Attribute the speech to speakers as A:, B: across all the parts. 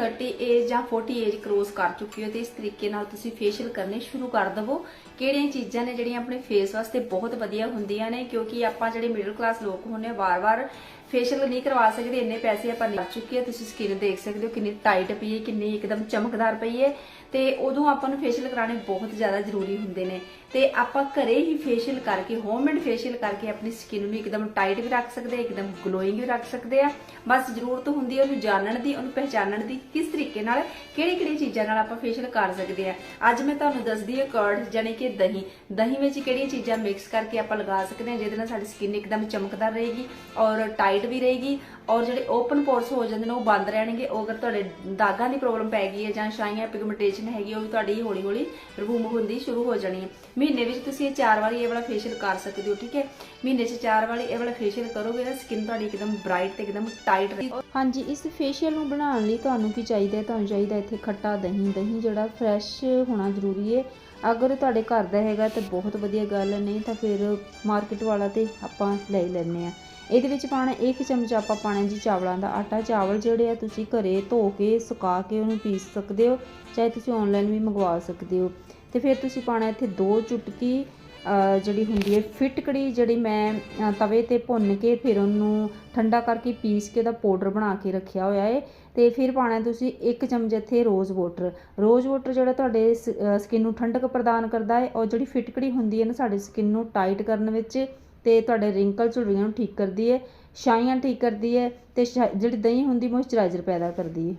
A: 30 age ਜਾਂ 40 age cross ਕਰ ਚੁੱਕੀ ਹੋ ਤੇ ਇਸ ਤਰੀਕੇ ਨਾਲ ਤੁਸੀਂ ਫੇਸ਼ੀਅਲ ਕਰਨੇ ਸ਼ੁਰੂ ਕਰ ਦਵੋ। ਕਿਹੜੀਆਂ ਚੀਜ਼ਾਂ ਨੇ ਜਿਹੜੀਆਂ ਆਪਣੇ ਫੇਸ ਵਾਸਤੇ ਬਹੁਤ ਵਧੀਆ ਹੁੰਦੀਆਂ ਨੇ, ਕਿਉਂਕਿ ਆਪਾਂ ਜਿਹੜੇ ਮਿਡਲ ਕਲਾਸ ਲੋਕ ਹੁੰਨੇ ਆ, ਵਾਰ-ਵਾਰ ਫੇਸ਼ੀਅਲ ਨਹੀਂ ਕਰਵਾ ਸਕਦੇ, ਇੰਨੇ ਪੈਸੇ ਆਪਾਂ ਲਾ ਚੁੱਕੇ ਆ, ਤੁਸੀਂ ਸਕਿਨ ਦੇਖ ਸਕਦੇ ਹੋ ਕਿੰਨੀ ਟਾਈਟ ਪਈ ਹੈ, ਕਿੰਨੀ ਇੱਕਦਮ ਚਮਕਦਾਰ ਪਈ ਹੈ। ਤੇ ਉਦੋਂ ਆਪਾਂ ਨੂੰ ਫੇਸ਼ੀਅਲ ਕਰਾਉਣੇ ਬਹੁਤ ਜ਼ਿਆਦਾ ਜ਼ਰੂਰੀ ਹੁੰਦੇ ਨੇ। ਤੇ ਆਪਾਂ ਘਰੇ ਹੀ ਫੇਸ਼ੀਅਲ ਕਰਕੇ ਹੋਮਮੇਡ ਫੇਸ਼ੀਅਲ ਕਰਕੇ ਆਪਣੀ ਸਕਿਨ ਨੂੰ ਇੱਕਦਮ ਟਾਈਟ ਵੀ ਰੱਖ ਸਕਦੇ ਆ, ਇੱਕਦਮ ਗਲੋਇੰਗ ਵੀ ਰੱਖ ਸਕਦੇ ਆ। ਬਸ ਜ਼ਰੂਰਤ ਹੁੰਦੀ ਹੈ ਉਹਨੂੰ ਜਾਣਨ ਦੀ, ਉਹਨੂੰ ਪਹਿਚਾਨਣ ਦੀ, ਕਿਸ ਤਰੀਕੇ ਨਾਲ ਕਿਹੜੀ ਕਿਹੜੀ ਚੀਜ਼ਾਂ ਨਾਲ ਆਪਾਂ ਫੇਸ਼ੀਅਲ ਕਰ ਸਕਦੇ ਆ। ਅੱਜ ਮੈਂ ਤੁਹਾਨੂੰ ਦੱਸਦੀ ਹਾਂ ਕਰਡ ਜਾਨੀ ਕਿ ਦਹੀਂ। ਦਹੀਂ ਵਿੱਚ ਕਿਹੜੀਆਂ ਚੀਜ਼ਾਂ ਮਿਕਸ ਕਰਕੇ ਆਪਾਂ ਲਗਾ ਸਕਦੇ ਹਾਂ ਜਿਹਦੇ ਨਾਲ ਸਾਡੀ ਸਕਿਨ ਇੱਕਦਮ ਚਮਕਦਾਰ ਰਹੇਗੀ ਔਰ ਟਾਈਟ ਵੀ ਰਹੇਗੀ ਔਰ ਜਿਹੜੇ ਓਪਨ ਪੋਰਸ ਹੋ ਜਾਂਦੇ ਨੇ ਉਹ ਬੰਦ ਰਹਿਣਗੇ। ਉਹ ਅਗਰ ਤੁਹਾਡੇ ਦਾਗਾਂ ਦੀ ਪ੍ਰੋਬਲਮ ਪੈ ਗਈ ਹੈ ਜਾਂ ਸ਼ਾਈਆਂ ਪਿਗਮੈਂਟੇਸ਼ਨ ਹੈਗੀ ਉਹ ਵੀ ਤੁਹਾਡੀ ਹੌਲੀ ਹੌਲੀ ਰਿਮੂਵ ਹੁੰਦੀ ਸ਼ੁਰੂ ਹੋ ਜਾਣੀ ਹੈ। ਮਹੀਨੇ ਵਿੱਚ ਤੁਸੀਂ ਇਹ ਚਾਰ ਵਾਰੀ ਇਹ ਵਾਲਾ ਫੇਸ਼ੀਅਲ ਕਰ ਸਕਦੇ ਹੋ, ਠੀਕ ਹੈ? ਮਹੀਨੇ 'ਚ ਚਾਰ ਵਾਰੀ ਇਹ ਵਾਲਾ ਫੇਸ਼ੀਅਲ ਕਰੋਗੇ ਨਾ ਸਕਿਨ ਤੁਹਾਡੀ ਇੱਕਦਮ ਬ੍ਰਾਈਟ ਤੇ ਇੱਕਦਮ ਟਾਈਟ ਰਹੇਗੀ।
B: ਹਾਂਜੀ, ਇਸ ਫੇਸ਼ੀਅਲ ਨੂੰ ਬਣਾਉਣ ਲਈ ਤੁਹਾਨੂੰ ਕੀ ਚਾਹੀਦਾ ਤੁਹਾਨੂੰ ਚਾਹੀਦਾ ਇੱਥੇ ਖੱਟਾ ਦਹੀਂ ਦਹੀਂ ਜਿਹੜਾ ਫਰੈਸ਼ ਹੋਣਾ ਜ਼ਰੂਰੀ ਹੈ। ਅਗਰ ਤੁਹਾਡੇ ਘਰ ਦਾ ਹੈਗਾ ਤਾਂ ਬਹੁਤ ਵਧੀਆ ਗੱਲ ਨਹੀਂ ਤਾਂ ਫਿਰ ਮਾਰਕੀਟ ਵਾਲਾ ਤੇ ਆਪਾਂ ਲੈ ਹੀ ਲੈਂਦੇ ਆ ਇਹਦੇ ਵਿੱਚ ਪਾਣਾ ਇੱਕ ਚਮਚ ਆਪਾਂ ਪਾਣਾ ਜੀ ਚਾਵਲਾਂ ਦਾ ਆਟਾ। ਚਾਵਲ ਜਿਹੜੇ ਆ ਤੁਸੀਂ ਘਰੇ ਧੋ ਕੇ, ਸੁਕਾ ਕੇ ਉਹਨੂੰ ਪੀਸ ਸਕਦੇ ਹੋ, ਚਾਹੇ ਤੁਸੀਂ ਆਨਲਾਈਨ ਵੀ ਮੰਗਵਾ ਸਕਦੇ ਹੋ। ਤੇ ਫਿਰ ਤੁਸੀਂ ਪਾਣਾ ਇੱਥੇ ਦੋ ਚੁਟਕੀ ਜਿਹੜੀ ਹੁੰਦੀ ਹੈ ਫਿਟਕੜੀ, ਜਿਹੜੀ ਮੈਂ ਤਵੇ ਤੇ ਭੁੰਨ ਕੇ ਫਿਰ ਉਹਨੂੰ ਠੰਡਾ ਕਰਕੇ ਪੀਸ ਕੇ ਉਹਦਾ ਪਾਊਡਰ ਬਣਾ ਕੇ ਰੱਖਿਆ ਹੋਇਆ ਹੈ ਤੇ ਫਿਰ ਪਾਣਾ ਤੁਸੀਂ ਇੱਕ ਚਮਚ ਇੱਥੇ ਰੋਜ਼ ਵਾਟਰ ਰੋਜ਼ ਵਾਟਰ ਜਿਹੜਾ ਤੁਹਾਡੇ ਸਕਿਨ ਨੂੰ ਠੰਡਕ ਪ੍ਰਦਾਨ ਕਰਦਾ ਹੈ ਔਰ ਜਿਹੜੀ ਫਿਟਕੜੀ ਹੁੰਦੀ ਹੈ ਨਾ, ਸਾਡੇ ਸਕਿਨ ਨੂੰ ਟਾਈਟ ਕਰਨ ਵਿੱਚ ਤੇ ਤੁਹਾਡੇ ਰਿੰਕਲ ਝੁਰੜੀਆਂ ਨੂੰ ਠੀਕ ਕਰਦੀ ਹੈ ਛਾਈਆਂ ਠੀਕ ਕਰਦੀ ਹੈ ਤੇ ਸ਼ਾ- ਜਿਹੜੀ ਦਹੀਂ ਹੁੰਦੀ ਮੋਇਸਚਰਾਈਜ਼ਰ ਪੈਦਾ ਕਰਦੀ ਹੈ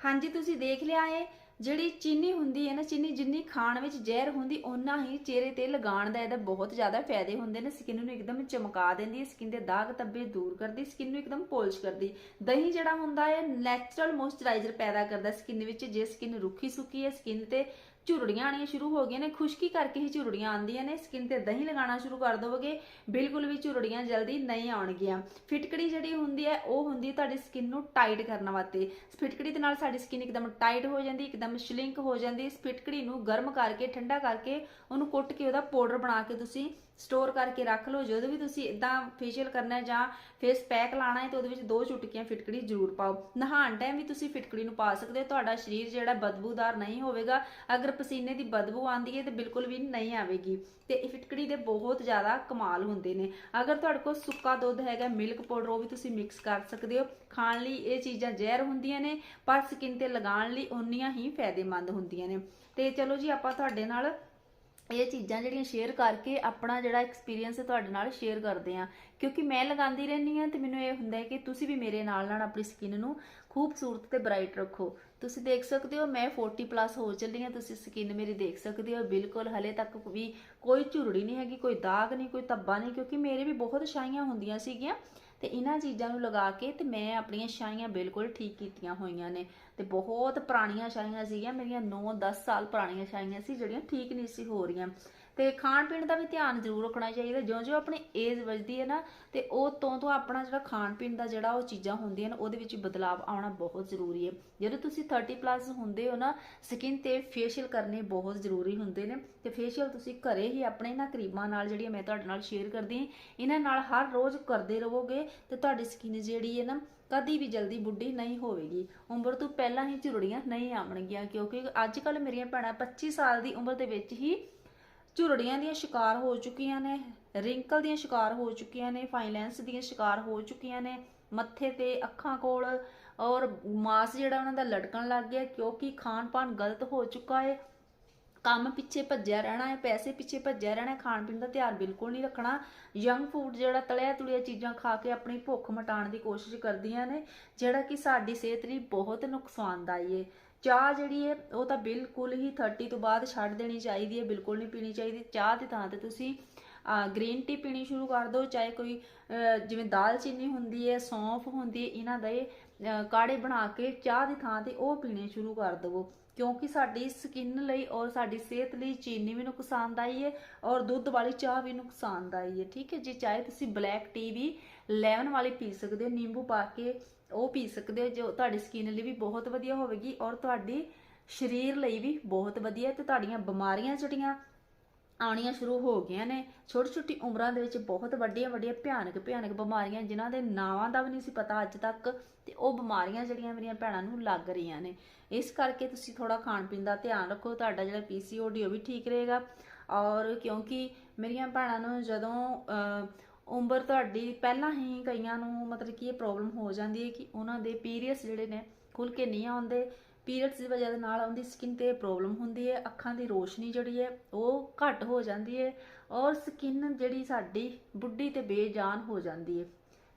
A: ਹਾਂਜੀ, ਤੁਸੀਂ ਦੇਖ ਲਿਆ ਹੈ ਜਿਹੜੀ ਚੀਨੀ ਹੁੰਦੀ ਹੈ ਨਾ, ਚੀਨੀ ਜਿੰਨੀ ਖਾਣ ਵਿੱਚ ਜ਼ਹਿਰ ਹੁੰਦੀ, ਓਨਾ ਹੀ ਚਿਹਰੇ ਤੇ ਲਗਾਉਣ ਦਾ ਇਹਦਾ ਬਹੁਤ ਜ਼ਿਆਦਾ ਫਾਇਦੇ ਹੁੰਦੇ ਨੇ ਸਕਿਨ ਨੂੰ ਇੱਕਦਮ ਚਮਕਾ ਦਿੰਦੀ ਹੈ ਸਕਿਨ ਦੇ ਦਾਗ ਧੱਬੇ ਦੂਰ ਕਰਦੀ ਸਕਿਨ ਨੂੰ ਇੱਕਦਮ ਪੋਲਿਸ਼ ਕਰਦੀ ਦਹੀਂ ਜਿਹੜਾ ਹੁੰਦਾ ਹੈ ਨੈਚੁਰਲ ਮੋਇਸਚਰਾਈਜ਼ਰ ਪੈਦਾ ਕਰਦਾ ਸਕਿਨ ਵਿੱਚ ਜੇ ਸਕਿਨ ਰੁੱਖੀ ਸੁੱਕੀ ਹੈ ਸਕਿਨ ਤੇ ਝੁਰੜੀਆਂ ਆਣੀਆਂ ਸ਼ੁਰੂ ਹੋ ਗਈਆਂ ਨੇ। ਖੁਸ਼ਕੀ ਕਰਕੇ ਹੀ ਝੁਰੜੀਆਂ ਆਉਂਦੀਆਂ ਨੇ। ਸਕਿਨ ਤੇ ਦਹੀਂ ਲਗਾਉਣਾ ਸ਼ੁਰੂ ਕਰ ਦੋਗੇ ਬਿਲਕੁਲ ਵੀ ਝੁਰੜੀਆਂ ਜਲਦੀ ਨਹੀਂ ਆਉਣਗੀਆਂ। ਫਿਟਕੜੀ ਜਿਹੜੀ ਹੁੰਦੀ ਹੈ, ਉਹ ਹੁੰਦੀ ਤੁਹਾਡੀ ਸਕਿਨ ਨੂੰ ਟਾਈਟ ਕਰਨ ਵਾਸਤੇ। ਫਿਟਕੜੀ ਦੇ ਨਾਲ ਸਾਡੀ ਸਕਿਨ ਇੱਕਦਮ ਟਾਈਟ ਹੋ ਜਾਂਦੀ, ਇੱਕਦਮ ਸ਼ਲਿੰਕ ਹੋ ਜਾਂਦੀ। ਇਸ ਫਿਟਕੜੀ ਨੂੰ ਗਰਮ ਕਰਕੇ, ਠੰਡਾ ਕਰਕੇ, ਉਹਨੂੰ ਕੁੱਟ ਕੇ ਉਹਦਾ ਪਾਊਡਰ ਬਣਾ ਕੇ ਤੁਸੀਂ ਸਟੋਰ ਕਰਕੇ ਰੱਖ ਲਓ। ਜਦੋਂ ਵੀ ਤੁਸੀਂ ਇਦਾਂ ਫੇਸ਼ੀਅਲ ਕਰਨਾ ਹੈ ਜਾਂ ਫੇਸ ਪੈਕ ਲਾਣਾ ਹੈ ਤਾਂ ਉਹਦੇ ਵਿੱਚ ਦੋ ਚੁਟਕੀਆਂ ਫਿਟਕੜੀ ਜ਼ਰੂਰ ਪਾਓ। ਨਹਾਉਣ ਟਾਈਮ ਵੀ ਤੁਸੀਂ ਫਿਟਕੜੀ ਨੂੰ ਪਾ ਸਕਦੇ ਹੋ। ਤੁਹਾਡਾ ਸਰੀਰ ਜਿਹੜਾ ਬਦਬੂਦਾਰ ਨਹੀਂ ਹੋਵੇਗਾ। ਅਗਰ ਪਸੀਨੇ ਦੀ ਬਦਬੂ ਆਉਂਦੀ ਹੈ ਤੇ ਬਿਲਕੁਲ ਵੀ ਨਹੀਂ ਆਵੇਗੀ। ਤੇ ਇਹ ਫਿਟਕੜੀ ਦੇ ਬਹੁਤ ਜ਼ਿਆਦਾ ਕਮਾਲ ਹੁੰਦੇ ਨੇ। ਅਗਰ ਤੁਹਾਡੇ ਕੋਲ ਸੁੱਕਾ ਦੁੱਧ ਹੈਗਾ ਮਿਲਕ ਪਾਊਡਰ ਉਹ ਵੀ ਤੁਸੀਂ ਮਿਕਸ ਕਰ ਸਕਦੇ ਹੋ। ਖਾਣ ਲਈ ਇਹ ਚੀਜ਼ਾਂ ਜ਼ਹਿਰ ਹੁੰਦੀਆਂ ਨੇ, ਪਰ ਸਕਿਨ ਤੇ ਲਗਾਉਣ ਲਈ ਉਨੀਆਂ ਹੀ ਫਾਇਦੇਮੰਦ ਹੁੰਦੀਆਂ ਨੇ। ਤੇ ਚਲੋ ਜੀ, ਆਪਾਂ ਤੁਹਾਡੇ ਨਾਲ ਇਹ ਚੀਜ਼ਾਂ ਜਿਹੜੀਆਂ ਸ਼ੇਅਰ ਕਰਕੇ ਆਪਣਾ ਜਿਹੜਾ ਐਕਸਪੀਰੀਅੰਸ ਹੈ ਤੁਹਾਡੇ ਨਾਲ ਸ਼ੇਅਰ ਕਰਦੇ ਆ ਕਿਉਂਕਿ ਮੈਂ ਲਗਾਉਂਦੀ ਰਹਿੰਦੀ ਆ ਤੇ ਮੈਨੂੰ ਇਹ ਹੁੰਦਾ ਹੈ ਕਿ ਤੁਸੀਂ ਵੀ ਮੇਰੇ ਨਾਲ ਨਾਲ ਆਪਣੀ ਸਕਿਨ ਨੂੰ ਖੂਬਸੂਰਤ ਤੇ ਬ੍ਰਾਈਟ ਰੱਖੋ। ਤੁਸੀਂ ਦੇਖ ਸਕਦੇ ਹੋ ਮੈਂ 40 ਪਲੱਸ ਹੋ ਚੱਲੀ ਆ ਤੁਸੀਂ ਸਕਿਨ ਮੇਰੀ ਦੇਖ ਸਕਦੇ ਹੋ। ਬਿਲਕੁਲ, ਹਲੇ ਤੱਕ ਵੀ ਕੋਈ ਝੁਰੜੀ ਨਹੀਂ ਹੈਗੀ, ਕੋਈ ਦਾਗ ਨਹੀਂ, ਕੋਈ ਧੱਬਾ ਨਹੀਂ, ਕਿਉਂਕਿ ਮੇਰੇ ਵੀ ਬਹੁਤ ਛਾਈਆਂ ਹੁੰਦੀਆਂ ਸੀਗੀਆਂ। ਤੇ ਇਹਨਾਂ ਚੀਜ਼ਾਂ ਨੂੰ ਲਗਾ ਕੇ ਤੇ ਮੈਂ ਆਪਣੀਆਂ ਛਾਈਆਂ ਬਿਲਕੁਲ ਠੀਕ ਕੀਤੀਆਂ ਹੋਈਆਂ ਨੇ। ਤੇ ਬਹੁਤ ਪੁਰਾਣੀਆਂ ਛਾਈਆਂ ਸੀਗੀਆਂ, ਮੇਰੀਆਂ 9-10 ਸਾਲ ਪੁਰਾਣੀਆਂ ਛਾਈਆਂ ਸੀ, ਜਿਹੜੀਆਂ ਠੀਕ ਨਹੀਂ ਸੀ ਹੋ ਰਹੀਆਂ। ਤੇ ਖਾਣ ਪੀਣ ਦਾ ਵੀ ਧਿਆਨ ਜ਼ਰੂਰ ਰੱਖਣਾ ਚਾਹੀਦਾ। ਜਿਉਂ-ਜਿਉਂ ਆਪਣੀ ਏਜ ਵੱਧਦੀ ਹੈ ਨਾ, ਤੇ ਉਹ ਤੋਂ ਤੋਂ ਆਪਣਾ ਜਿਹੜਾ ਖਾਣ ਪੀਣ ਦਾ ਜਿਹੜਾ ਉਹ ਚੀਜ਼ਾਂ ਹੁੰਦੀਆਂ ਨੇ, ਉਹਦੇ ਵਿੱਚ ਬਦਲਾਵ ਆਉਣਾ ਬਹੁਤ ਜ਼ਰੂਰੀ ਹੈ। ਜਦੋਂ ਤੁਸੀਂ 30 ਪਲੱਸ ਹੁੰਦੇ ਹੋ ਨਾ ਸਕਿਨ ਤੇ ਫੇਸ਼ੀਅਲ ਕਰਨੇ ਬਹੁਤ ਜ਼ਰੂਰੀ ਹੁੰਦੇ ਨੇ। ਤੇ ਫੇਸ਼ੀਅਲ ਤੁਸੀਂ ਘਰੇ ਹੀ ਆਪਣੇ ਨਾ ਕਰੀਮਾਂ ਨਾਲ ਜਿਹੜੀ ਮੈਂ ਤੁਹਾਡੇ ਨਾਲ ਸ਼ੇਅਰ ਕਰਦੀ ਹਾਂ, ਇਹਨਾਂ ਨਾਲ ਹਰ ਰੋਜ਼ ਕਰਦੇ ਰਹੋਗੇ ਤੇ ਤੁਹਾਡੀ ਸਕਿਨ ਜਿਹੜੀ ਹੈ ਨਾ, ਕਦੀ ਵੀ ਜਲਦੀ ਬੁੱਢੀ ਨਹੀਂ ਹੋਵੇਗੀ। ਉਮਰ ਤੋਂ ਪਹਿਲਾਂ ਹੀ ਝੁਰੜੀਆਂ ਨਹੀਂ ਆਉਣਗੀਆਂ ਕਿਉਂਕਿ ਅੱਜ ਕੱਲ ਮੇਰੀਆਂ ਭੈਣਾਂ 25 ਸਾਲ ਦੀ ਉਮਰ ਦੇ ਵਿੱਚ ਹੀ ਝੁਰੜੀਆਂ ਦੀਆਂ ਸ਼ਿਕਾਰ ਹੋ ਚੁੱਕੀਆਂ ਨੇ, ਰਿੰਕਲ ਦੀਆਂ ਸ਼ਿਕਾਰ ਹੋ ਚੁੱਕੀਆਂ ਨੇ ਫਾਈਨੈਂਸ ਦੀਆਂ ਸ਼ਿਕਾਰ ਹੋ ਚੁੱਕੀਆਂ ਨੇ, ਮੱਥੇ ਤੇ ਅੱਖਾਂ ਕੋਲ ਔਰ ਮਾਸ ਜਿਹੜਾ ਉਹਨਾਂ ਦਾ ਲਟਕਣ ਲੱਗ ਗਿਆ ਕਿਉਂਕਿ ਖਾਣ ਪਾਣ ਗਲਤ ਹੋ ਚੁੱਕਾ ਹੈ। ਕੰਮ ਪਿੱਛੇ ਭੱਜਿਆ ਰਹਿਣਾ ਹੈ, ਪੈਸੇ ਪਿੱਛੇ ਭੱਜਿਆ ਰਹਿਣਾ ਖਾਣ ਪੀਣ ਦਾ ਧਿਆਨ ਬਿਲਕੁਲ ਨਹੀਂ ਰੱਖਣਾ। ਯੰਗ ਫੂਡ ਜਿਹੜਾ ਤਲਿਆ ਤੁਲਿਆ ਚੀਜ਼ਾਂ ਖਾ ਕੇ ਆਪਣੀ ਭੁੱਖ ਮਿਟਾਉਣ ਦੀ ਕੋਸ਼ਿਸ਼ ਕਰਦੀਆਂ ਨੇ, ਜਿਹੜਾ ਕਿ ਸਾਡੀ ਸਿਹਤ ਲਈ ਬਹੁਤ ਨੁਕਸਾਨਦਾਈ ਹੈ। ਚਾਹ ਜਿਹੜੀ ਹੈ ਉਹ ਤਾਂ ਬਿਲਕੁਲ ਹੀ 30 ਤੋਂ ਬਾਅਦ ਛੱਡ ਦੇਣੀ ਚਾਹੀਦੀ ਹੈ ਬਿਲਕੁਲ ਨਹੀਂ ਪੀਣੀ ਚਾਹੀਦੀ। ਚਾਹ ਦੀ ਥਾਂ ਤੇ ਤੁਸੀਂ ਗ੍ਰੀਨ ਟੀ ਪੀਣੀ ਸ਼ੁਰੂ ਕਰ ਦਿਓ, ਚਾਹੇ ਕੋਈ ਜਿਵੇਂ ਦਾਲ ਚੀਨੀ ਹੁੰਦੀ ਹੈ ਸੌਂਫ ਹੁੰਦੀ ਹੈ ਇਹਨਾਂ ਦੇ ਕਾੜੇ ਬਣਾ ਕੇ ਚਾਹ ਦੀ ਥਾਂ ਤੇ ਉਹ ਪੀਣੇ ਸ਼ੁਰੂ ਕਰ ਦਿਵੋ। ਕਿਉਂਕਿ ਸਾਡੀ ਸਕਿਨ ਲਈ ਔਰ ਸਾਡੀ ਸਿਹਤ ਲਈ ਚੀਨੀ ਵੀ ਨੁਕਸਾਨਦਾਈ ਹੈ ਔਰ ਦੁੱਧ ਵਾਲੀ ਚਾਹ ਵੀ ਨੁਕਸਾਨਦਾਈ ਹੈ ਠੀਕ ਹੈ ਜੀ? ਚਾਹੇ ਤੁਸੀਂ ਬਲੈਕ ਟੀ ਵੀ ਲੈਮਨ ਵਾਲੀ ਪੀ ਸਕਦੇ ਹੋ, ਨਿੰਬੂ ਪਾ ਕੇ ਉਹ ਪੀ ਸਕਦੇ ਹੋ, ਜੋ ਤੁਹਾਡੀ ਸਕਿਨ ਲਈ ਵੀ ਬਹੁਤ ਵਧੀਆ ਹੋਵੇਗੀ ਔਰ ਤੁਹਾਡੀ ਸਰੀਰ ਲਈ ਵੀ ਬਹੁਤ ਵਧੀਆ ਤੇ ਤੁਹਾਡੀਆਂ ਬਿਮਾਰੀਆਂ ਜਿਹੜੀਆਂ ਆਉਣੀਆਂ ਸ਼ੁਰੂ ਹੋ ਗਈਆਂ ਨੇ ਛੋਟੀ ਛੋਟੀ ਉਮਰਾਂ ਦੇ ਵਿੱਚ ਬਹੁਤ ਵੱਡੀਆਂ ਵੱਡੀਆਂ ਭਿਆਨਕ ਭਿਆਨਕ ਬਿਮਾਰੀਆਂ ਜਿਨ੍ਹਾਂ ਦੇ ਨਾਵਾਂ ਦਾ ਵੀ ਨਹੀਂ ਸੀ ਪਤਾ ਅੱਜ ਤੱਕ ਤੇ ਉਹ ਬਿਮਾਰੀਆਂ ਜਿਹੜੀਆਂ ਮੇਰੀਆਂ ਭੈਣਾਂ ਨੂੰ ਲੱਗ ਰਹੀਆਂ ਨੇ। ਇਸ ਕਰਕੇ ਤੁਸੀਂ ਥੋੜਾ ਖਾਣ ਪੀਣ ਦਾ ਧਿਆਨ ਰੱਖੋ, ਤੁਹਾਡਾ ਜਿਹੜਾ ਪੀਸੀਓਡੀ ਉਹ ਵੀ ਠੀਕ ਰਹੇਗਾ ਔਰ ਕਿਉਂਕਿ ਮੇਰੀਆਂ ਭੈਣਾਂ ਨੂੰ ਜਦੋਂ ਉਮਰ ਤੁਹਾਡੀ ਪਹਿਲਾਂ ਹੀ ਕਈਆਂ ਨੂੰ ਮਤਲਬ ਕਿ ਇਹ ਪ੍ਰੋਬਲਮ ਹੋ ਜਾਂਦੀ ਹੈ ਕਿ ਉਹਨਾਂ ਦੇ ਪੀਰੀਅਡਸ ਜਿਹੜੇ ਨੇ ਖੁੱਲ ਕੇ ਨਹੀਂ ਆਉਂਦੇ। ਪੀਰੀਅਡਸ ਦੀ ਵਜ੍ਹਾ ਦੇ ਨਾਲ ਉਹਦੀ ਸਕਿਨ ਤੇ ਪ੍ਰੋਬਲਮ ਹੁੰਦੀ ਹੈ, ਅੱਖਾਂ ਦੀ ਰੋਸ਼ਨੀ ਜਿਹੜੀ ਹੈ ਉਹ ਘੱਟ ਹੋ ਜਾਂਦੀ ਹੈ ਔਰ ਸਕਿਨ ਜਿਹੜੀ ਸਾਡੀ ਬੁੱਢੀ ਤੇ ਬੇਜਾਨ ਹੋ ਜਾਂਦੀ ਹੈ।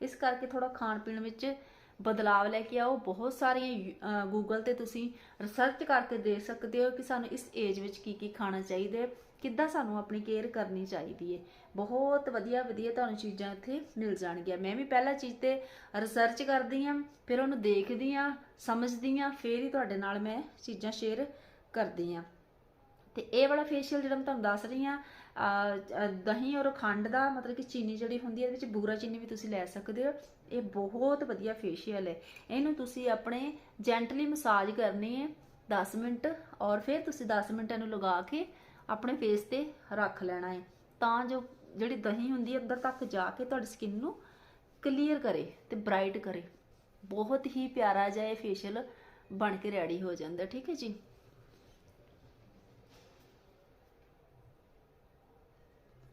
A: ਇਸ ਕਰਕੇ ਥੋੜਾ ਖਾਣ ਪੀਣ ਵਿੱਚ ਬਦਲਾਵ ਲੈ ਕੇ ਆਓ। ਬਹੁਤ ਸਾਰੀਆਂ ਗੂਗਲ ਤੇ ਤੁਸੀਂ ਰਿਸਰਚ ਕਰਕੇ ਦੇਖ ਸਕਦੇ ਹੋ ਕਿ ਸਾਨੂੰ ਇਸ ਏਜ ਵਿੱਚ ਕੀ ਕੀ ਖਾਣਾ ਚਾਹੀਦਾ ਹੈ। ਕਿੱਦਾਂ ਸਾਨੂੰ ਆਪਣੀ ਕੇਅਰ ਕਰਨੀ ਚਾਹੀਦੀ ਹੈ ਬਹੁਤ ਵਧੀਆ ਵਧੀਆ ਤੁਹਾਨੂੰ ਚੀਜ਼ਾਂ ਇੱਥੇ ਮਿਲ ਜਾਣਗੀਆਂ। ਮੈਂ ਵੀ ਪਹਿਲਾ ਚੀਜ਼ ਤੇ ਰਿਸਰਚ ਕਰਦੀ ਆ, ਫਿਰ ਉਹਨੂੰ ਦੇਖਦੀ ਆ, ਸਮਝਦੀ ਆ, ਫਿਰ ਹੀ ਤੁਹਾਡੇ ਨਾਲ ਮੈਂ ਚੀਜ਼ਾਂ ਸ਼ੇਅਰ ਕਰਦੀ ਆ। ਤੇ ਇਹ ਵਾਲਾ ਫੇਸ਼ੀਅਲ ਜਿਹੜਾ ਮੈਂ ਤੁਹਾਨੂੰ ਦੱਸ ਰਹੀ ਆ ਦਹੀਂ ਔਰ ਖੰਡ ਦਾ ਮਤਲਬ ਕਿ ਚੀਨੀ ਜਿਹੜੀ ਹੁੰਦੀ ਹੈ, ਇਹਦੇ ਵਿੱਚ ਬੂਰਾ ਚੀਨੀ ਵੀ ਤੁਸੀਂ ਲੈ ਸਕਦੇ ਹੋ। ਇਹ ਬਹੁਤ ਵਧੀਆ ਫੇਸ਼ੀਅਲ ਹੈ ਇਹਨੂੰ ਤੁਸੀਂ ਆਪਣੇ ਜੈਂਟਲੀ ਮਸਾਜ ਕਰਨੀ ਹੈ 10 ਮਿੰਟ, ਔਰ ਫਿਰ ਤੁਸੀਂ 10 ਮਿੰਟ ਇਹਨੂੰ ਲਗਾ ਕੇ ਆਪਣੇ ਫੇਸ ਤੇ ਰੱਖ ਲੈਣਾ ਹੈ। ਤਾਂ ਜੋ ਜਿਹੜੀ ਦਹੀਂ ਹੁੰਦੀ ਹੈ ਅੰਦਰ ਤੱਕ ਜਾ ਕੇ ਤੁਹਾਡੀ ਸਕਿਨ ਨੂੰ ਕਲੀਅਰ ਕਰੇ ਤੇ ਬ੍ਰਾਈਟ ਕਰੇ। ਬਹੁਤ ਹੀ ਪਿਆਰਾ ਜਿਹਾ ਇਹ ਫੇਸ਼ੀਅਲ ਬਣ ਕੇ ਰੈਡੀ ਹੋ ਜਾਂਦਾ, ਠੀਕ ਹੈ ਜੀ?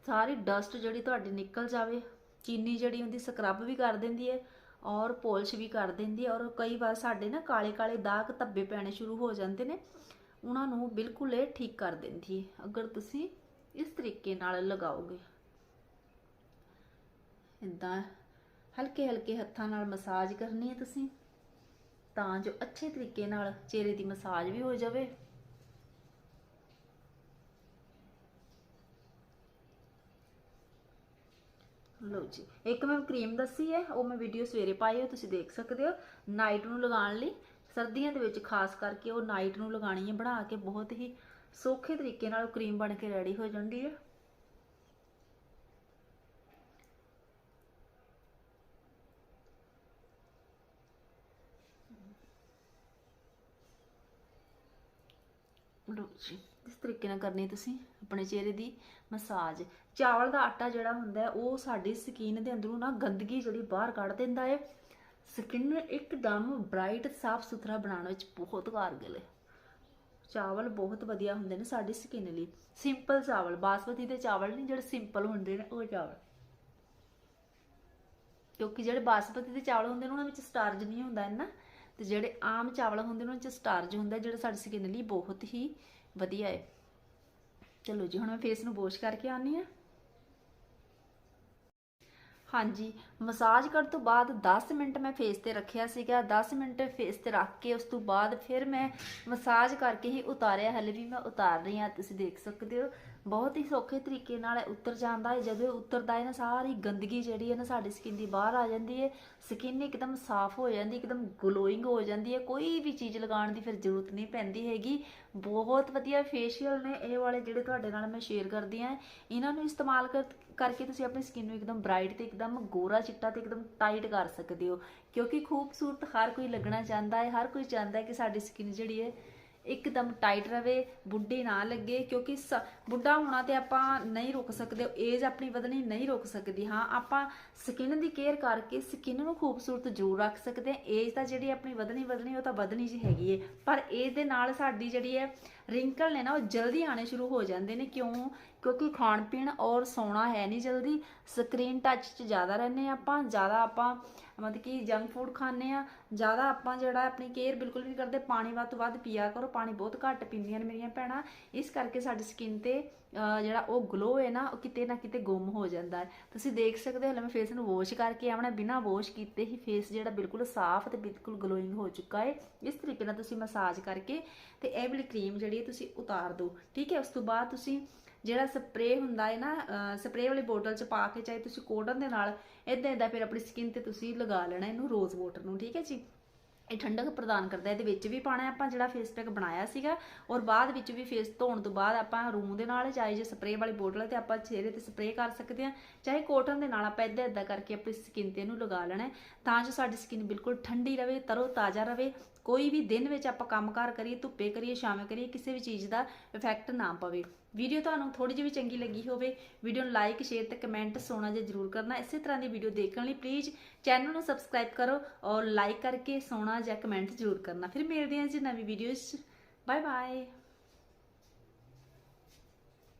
A: ਸਾਰੀ ਡਸਟ ਜਿਹੜੀ ਤੁਹਾਡੀ ਨਿਕਲ ਜਾਵੇ, ਚੀਨੀ ਜਿਹੜੀ ਹੁੰਦੀ ਸਕਰਬ ਵੀ ਕਰ ਦਿੰਦੀ ਹੈ ਔਰ ਪੋਲਿਸ਼ ਵੀ ਕਰ ਦਿੰਦੀ ਹੈ ਔਰ ਕਈ ਵਾਰ ਸਾਡੇ ਨਾ ਕਾਲੇ ਕਾਲੇ ਦਾਗ ਧੱਬੇ ਪੈਣੇ ਸ਼ੁਰੂ ਹੋ ਜਾਂਦੇ ਨੇ। ਉਹਨਾਂ ਨੂੰ ਬਿਲਕੁਲ ਇਹ ਠੀਕ ਕਰ ਦਿੰਦੀ ਹੈ, ਅਗਰ ਤੁਸੀਂ ਇਸ ਤਰੀਕੇ ਨਾਲ ਲਗਾਓਗੇ। ਇਦਾਂ ਹਲਕੇ ਹਲਕੇ ਹੱਥਾਂ ਨਾਲ ਮਸਾਜ ਕਰਨੀ ਹੈ ਤੁਸੀਂ, ਤਾਂ ਜੋ ਅੱਛੇ ਤਰੀਕੇ ਨਾਲ ਚਿਹਰੇ ਦੀ ਮਸਾਜ ਵੀ ਹੋ ਜਾਵੇ। ਲਓ ਜੀ, ਇੱਕ ਮੈਂ ਕਰੀਮ ਦੱਸੀ ਹੈ, ਉਹ ਮੈਂ ਵੀਡੀਓ ਸਵੇਰੇ ਪਾਈ ਹੈ, ਤੁਸੀਂ ਦੇਖ ਸਕਦੇ ਹੋ। ਨਾਈਟ ਨੂੰ ਲਗਾਉਣ ਲਈ ਸਰਦੀਆਂ ਦੇ ਵਿੱਚ ਖਾਸ ਕਰਕੇ ਉਹ ਨਾਈਟ ਨੂੰ ਲਗਾਣੀ ਹੈ ਬਣਾ ਕੇ ਬਹੁਤ ਹੀ ਸੌਖੇ ਤਰੀਕੇ ਨਾਲ ਉਹ ਕਰੀਮ ਬਣ ਕੇ ਰੈਡੀ ਹੋ ਜਾਂਦੀ ਹੈ। ਲਓ ਜੀ ਇਸ ਤਰੀਕੇ ਨਾਲ ਕਰਨੀ ਤੁਸੀਂ ਆਪਣੇ ਚਿਹਰੇ ਦੀ ਮਸਾਜ ਚਾਵਲ ਦਾ ਆਟਾ ਜਿਹੜਾ ਹੁੰਦਾ ਉਹ ਸਾਡੀ ਸਕਿਨ ਦੇ ਅੰਦਰੋਂ ਨਾ ਗੰਦਗੀ ਜਿਹੜੀ ਬਾਹਰ ਕੱਢ ਦਿੰਦਾ ਹੈ। ਸਕਿਨ ਨੂੰ ਇੱਕਦਮ ਬ੍ਰਾਈਟ, ਸਾਫ਼ ਸੁਥਰਾ ਬਣਾਉਣ ਵਿੱਚ ਬਹੁਤ ਕਾਰਗਰ ਹੈ। ਚਾਵਲ ਬਹੁਤ ਵਧੀਆ ਹੁੰਦੇ ਨੇ ਸਾਡੀ ਸਕਿਨ ਲਈ। ਸਿੰਪਲ ਚਾਵਲ, ਬਾਸਮਤੀ ਦੇ ਚਾਵਲ ਨਹੀਂ, ਜਿਹੜੇ ਸਿੰਪਲ ਹੁੰਦੇ ਨੇ, ਉਹ ਚਾਵਲ। ਕਿਉਂਕਿ ਜਿਹੜੇ ਬਾਸਮਤੀ ਦੇ ਚਾਵਲ ਹੁੰਦੇ ਨੇ, ਉਹਨਾਂ ਵਿੱਚ ਸਟਾਰਚ ਨਹੀਂ ਹੁੰਦਾ ਇੰਨਾ। ਤੇ ਜਿਹੜੇ ਆਮ ਚਾਵਲ ਹੁੰਦੇ ਨੇ, ਉਹਨਾਂ ਵਿੱਚ ਸਟਾਰਚ ਹੁੰਦਾ, ਜਿਹੜਾ ਸਾਡੀ ਸਕਿਨ ਲਈ ਬਹੁਤ ਹੀ ਵਧੀਆ ਹੈ। ਚਲੋ ਜੀ, ਹੁਣ ਮੈਂ ਫੇਸ ਨੂੰ ਵਾਸ਼ ਕਰਕੇ ਆਨੀ ਆ ਹਾਂਜੀ, ਮਸਾਜ ਕਰਨ ਤੋਂ ਬਾਅਦ 10 ਮਿੰਟ ਮੈਂ ਫੇਸ ਤੇ ਰੱਖਿਆ ਸੀਗਾ। 10 ਮਿੰਟ ਫੇਸ ਤੇ ਰੱਖ ਕੇ ਉਸ ਤੋਂ ਬਾਅਦ ਫਿਰ ਮੈਂ ਮਸਾਜ ਕਰਕੇ ਹੀ ਉਤਾਰਿਆ। ਹਲੇ ਵੀ ਮੈਂ ਉਤਾਰ ਰਹੀ ਹਾਂ, ਤੁਸੀਂ ਦੇਖ ਸਕਦੇ ਹੋ। ਬਹੁਤ ਹੀ ਸੌਖੇ ਤਰੀਕੇ ਨਾਲ ਉਤਰ ਜਾਂਦਾ ਹੈ। ਜਦੋਂ ਇਹ ਉਤਰਦਾ ਹੈ ਨਾ, ਸਾਰੀ ਗੰਦਗੀ ਜਿਹੜੀ ਹੈ ਨਾ ਸਾਡੀ ਸਕਿਨ ਦੀ ਬਾਹਰ ਆ ਜਾਂਦੀ ਹੈ। ਸਕਿਨ ਇੱਕਦਮ ਸਾਫ਼ ਹੋ ਜਾਂਦੀ, ਇੱਕਦਮ ਗਲੋਇੰਗ ਹੋ ਜਾਂਦੀ ਹੈ। ਕੋਈ ਵੀ ਚੀਜ਼ ਲਗਾਉਣ ਦੀ ਫਿਰ ਜ਼ਰੂਰਤ ਨਹੀਂ ਪੈਂਦੀ ਹੈਗੀ। ਬਹੁਤ ਵਧੀਆ ਫੇਸ਼ੀਅਲ ਨੇ ਇਹ ਵਾਲੇ ਜਿਹੜੇ ਤੁਹਾਡੇ ਨਾਲ ਮੈਂ ਸ਼ੇਅਰ ਕਰਦੀ ਹਾਂ। ਇਹਨਾਂ ਨੂੰ ਇਸਤੇਮਾਲ ਕਰ, ਕਰਕੇ ਤੁਸੀਂ ਆਪਣੀ ਸਕਿਨ ਨੂੰ ਇੱਕਦਮ ਬ੍ਰਾਈਟ ਤੇ ਇੱਕਦਮ ਗੋਰਾ ਚਿੱਟਾ ਤੇ ਇੱਕਦਮ ਟਾਈਟ ਕਰ ਸਕਦੇ ਹੋ। ਕਿਉਂਕਿ ਖੂਬਸੂਰਤ ਹਰ ਕੋਈ ਲੱਗਣਾ ਚਾਹੁੰਦਾ ਹੈ, ਹਰ ਕੋਈ ਚਾਹੁੰਦਾ ਹੈ ਕਿ ਸਾਡੀ ਸਕਿਨ ਜਿਹੜੀ ਹੈ ਇੱਕਦਮ ਟਾਈਟ ਰਵੇ, ਬੁੱਢੀ ਨਾ ਲੱਗੇ, ਕਿਉਂਕਿ ਸ- ਬੁੱਢਾ ਹੋਣਾ ਤੇ ਆਪਾਂ ਨਹੀਂ ਰੁਕ ਸਕਦੇ ਏਜ ਆਪਣੀ ਵਧਣੀ ਨਹੀਂ ਰੁਕ ਸਕਦੀ। ਹਾਂ, ਆਪਾਂ ਸਕਿਨ ਦੀ ਕੇਅਰ ਕਰਕੇ ਸਕਿਨ ਨੂੰ ਖੂਬਸੂਰਤ ਜ਼ਰੂਰ ਰੱਖ ਸਕਦੇ ਹਾਂ। ਏਜ ਤਾਂ ਜਿਹੜੀ ਆਪਣੀ ਵਧਣੀ ਵਧਣੀ, ਉਹ ਤਾਂ ਵਧਣੀ ਜੀ ਹੈਗੀ ਏ। ਪਰ ਏਜ ਦੇ ਨਾਲ ਸਾਡੀ ਜਿਹੜੀ ਹੈ ਰਿੰਕਲ ਨੇ ਨਾ ਉਹ ਜਲਦੀ ਆਣੇ ਸ਼ੁਰੂ ਹੋ ਜਾਂਦੇ ਨੇ ਕਿਉਂ? ਕਿਉਂਕਿ ਖਾਣ ਪੀਣ ਔਰ ਸੌਣਾ ਹੈ ਨਹੀਂ ਜਲਦੀ। ਸਕਰੀਨ ਟੱਚ 'ਚ ਜ਼ਿਆਦਾ ਰਹਿੰਦੇ ਹਾਂ ਆਪਾਂ, ਜ਼ਿਆਦਾ ਆਪਾਂ ਮਤਲਬ ਕਿ ਜੰਕ ਫੂਡ ਖਾਂਦੇ ਆ ਜ਼ਿਆਦਾ ਆਪਾਂ ਜਿਹੜਾ ਆਪਣੀ ਕੇਅਰ ਬਿਲਕੁਲ ਵੀ ਕਰਦੇ, ਪਾਣੀ ਵੱਧ ਤੋਂ ਵੱਧ ਪੀਆ ਕਰੋ, ਪਾਣੀ ਬਹੁਤ ਘੱਟ ਪੀਂਦੀਆਂ ਨੇ ਮੇਰੀਆਂ ਭੈਣਾਂ। ਇਸ ਕਰਕੇ ਸਾਡੀ ਸਕਿਨ ਤੇ ਜਿਹੜਾ ਉਹ ਗਲੋ ਹੈ ਨਾ, ਉਹ ਕਿਤੇ ਨਾ ਕਿਤੇ ਗੁੰਮ ਹੋ ਜਾਂਦਾ ਹੈ। ਤੁਸੀਂ ਦੇਖ ਸਕਦੇ ਹੋ, ਹਲੇ ਮੈਂ ਫੇਸ ਨੂੰ ਵਾਸ਼ ਕਰਕੇ ਆਵਣਾ ਬਿਨਾਂ ਵਾਸ਼ ਕੀਤੇ ਹੀ ਫੇਸ ਜਿਹੜਾ ਬਿਲਕੁਲ ਸਾਫ਼ ਤੇ ਬਿਲਕੁਲ ਗਲੋਇੰਗ ਹੋ ਚੁੱਕਾ ਹੈ। ਇਸ ਤਰੀਕੇ ਨਾਲ ਤੁਸੀਂ ਮਸਾਜ ਕਰਕੇ ਤੇ ਇਹ ਵਾਲੀ ਕਰੀਮ ਜਿਹੜੀ ਹੈ ਤੁਸੀਂ ਉਤਾਰ ਦਿਓ, ਠੀਕ ਹੈ? ਉਸ ਤੋਂ ਬਾਅਦ ਤੁਸੀਂ ਜਿਹੜਾ ਸਪਰੇਅ ਹੁੰਦਾ ਹੈ ਨਾ ਸਪਰੇਅ ਵਾਲੀ ਬੋਟਲ ਚ ਪਾ ਕੇ, ਚਾਹੇ ਤੁਸੀਂ ਕੋਟਨ ਦੇ ਨਾਲ ਇਦਾਂ ਇਦਾਂ ਫਿਰ ਆਪਣੀ ਸਕਿਨ ਤੇ ਤੁਸੀਂ ਲਗਾ ਲੈਣਾ, ਇਹਨੂੰ ਰੋਜ਼ ਵਾਟਰ ਨੂੰ, ਠੀਕ ਹੈ ਜੀ? ਇਹ ਠੰਡਕ ਪ੍ਰਦਾਨ ਕਰਦਾ ਇਹਦੇ ਵਿੱਚ ਵੀ ਪਾਣਾ ਆਪਾਂ ਜਿਹੜਾ ਫੇਸ ਪੈਕ ਬਣਾਇਆ ਸੀਗਾ, ਔਰ ਬਾਅਦ ਵਿੱਚ ਵੀ ਫੇਸ ਧੋਣ ਤੋਂ ਬਾਅਦ ਆਪਾਂ ਰੂਮ ਦੇ ਨਾਲ ਚਾਹੇ ਜੇ ਸਪਰੇਅ ਵਾਲੀ ਬੋਟਲ ਤੇ ਆਪਾਂ ਚਿਹਰੇ ਤੇ ਸਪਰੇਅ ਕਰ ਸਕਦੇ ਹਾਂ, ਚਾਹੇ ਕੋਟਨ ਦੇ ਨਾਲ ਆਪਾਂ ਇਦਾਂ ਇਦਾਂ ਕਰਕੇ ਆਪਣੀ ਸਕਿਨ ਤੇ ਇਹਨੂੰ ਲਗਾ ਲੈਣਾ ਤਾਂ ਜੋ ਸਾਡੀ ਸਕਿਨ ਬਿਲਕੁਲ ਠੰਡੀ ਰਵੇ ਤਰੋ ਤਾਜ਼ਾ ਰਵੇ ਕੋਈ ਵੀ ਦਿਨ ਵਿੱਚ ਆਪਾਂ ਕੰਮਕਾਰ ਕਰੀਏ, ਧੁੱਪੇ ਕਰੀਏ ਛਾਵੇਂ ਕਰੀਏ, ਕਿਸੇ ਵੀ ਚੀਜ਼ ਦਾ ਇਫੈਕਟ ਨਾ ਪਵੇ। ਵੀਡੀਓ ਤੁਹਾਨੂੰ ਥੋੜੀ ਜਿਹੀ ਵੀ ਚੰਗੀ ਲੱਗੀ ਹੋਵੇ ਵੀਡੀਓ ਨੂੰ ਲਾਈਕ ਸ਼ੇਅਰ ਤੇ ਕਮੈਂਟ ਸੋਨਾ ਜਿਹਾ ਜ਼ਰੂਰ ਕਰਨਾ। ਇਸੇ ਤਰ੍ਹਾਂ ਦੀ ਵੀਡੀਓ ਦੇਖਣ ਲਈ ਪਲੀਜ਼ ਚੈਨਲ ਨੂੰ ਸਬਸਕ੍ਰਾਈਬ ਕਰੋ ਔਰ ਲਾਈਕ ਕਰਕੇ ਸੋਨਾ ਜਾਂ ਕਮੈਂਟ ਜ਼ਰੂਰ ਕਰਨਾ। ਫਿਰ ਮਿਲਦੇ ਹਾਂ ਜੀ ਨਵੀਂ ਵੀਡੀਓਜ਼ ਬਾਏ ਬਾਏ